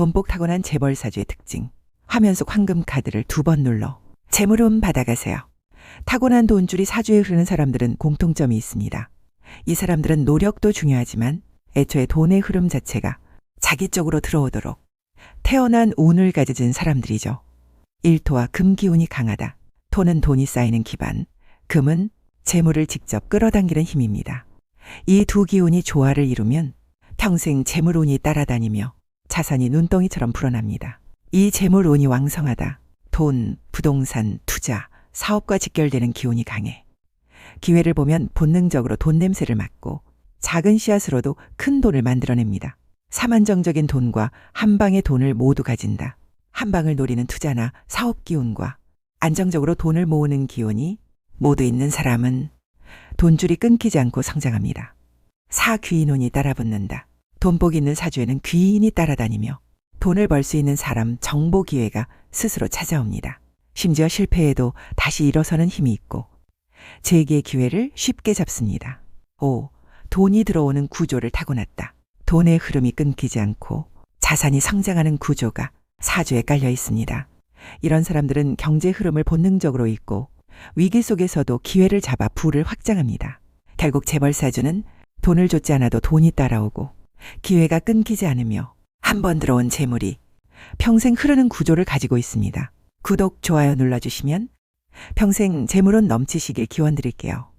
돈복 타고난 재벌 사주의 특징. 화면 속 황금 카드를 두 번 눌러 재물운 받아가세요. 타고난 돈줄이 사주에 흐르는 사람들은 공통점이 있습니다. 이 사람들은 노력도 중요하지만 애초에 돈의 흐름 자체가 자기 쪽으로 들어오도록 태어난 운을 가져진 사람들이죠. 일토와 금 기운이 강하다. 토는 돈이 쌓이는 기반, 금은 재물을 직접 끌어당기는 힘입니다. 이 두 기운이 조화를 이루면 평생 재물운이 따라다니며 자산이 눈덩이처럼 불어납니다. 이 재물운이 왕성하다. 돈, 부동산, 투자, 사업과 직결되는 기운이 강해. 기회를 보면 본능적으로 돈 냄새를 맡고 작은 씨앗으로도 큰 돈을 만들어냅니다. 사만정적인 돈과 한 방의 돈을 모두 가진다. 한 방을 노리는 투자나 사업 기운과 안정적으로 돈을 모으는 기운이 모두 있는 사람은 돈줄이 끊기지 않고 성장합니다. 사귀인운이 따라붙는다. 돈복 있는 사주에는 귀인이 따라다니며 돈을 벌 수 있는 사람 정보 기회가 스스로 찾아옵니다. 심지어 실패해도 다시 일어서는 힘이 있고 재기의 기회를 쉽게 잡습니다. 5. 돈이 들어오는 구조를 타고났다. 돈의 흐름이 끊기지 않고 자산이 성장하는 구조가 사주에 깔려 있습니다. 이런 사람들은 경제 흐름을 본능적으로 읽고 위기 속에서도 기회를 잡아 부를 확장합니다. 결국 재벌 사주는 돈을 줬지 않아도 돈이 따라오고 기회가 끊기지 않으며 한 번 들어온 재물이 평생 흐르는 구조를 가지고 있습니다. 구독, 좋아요 눌러주시면 평생 재물은 넘치시길 기원 드릴게요.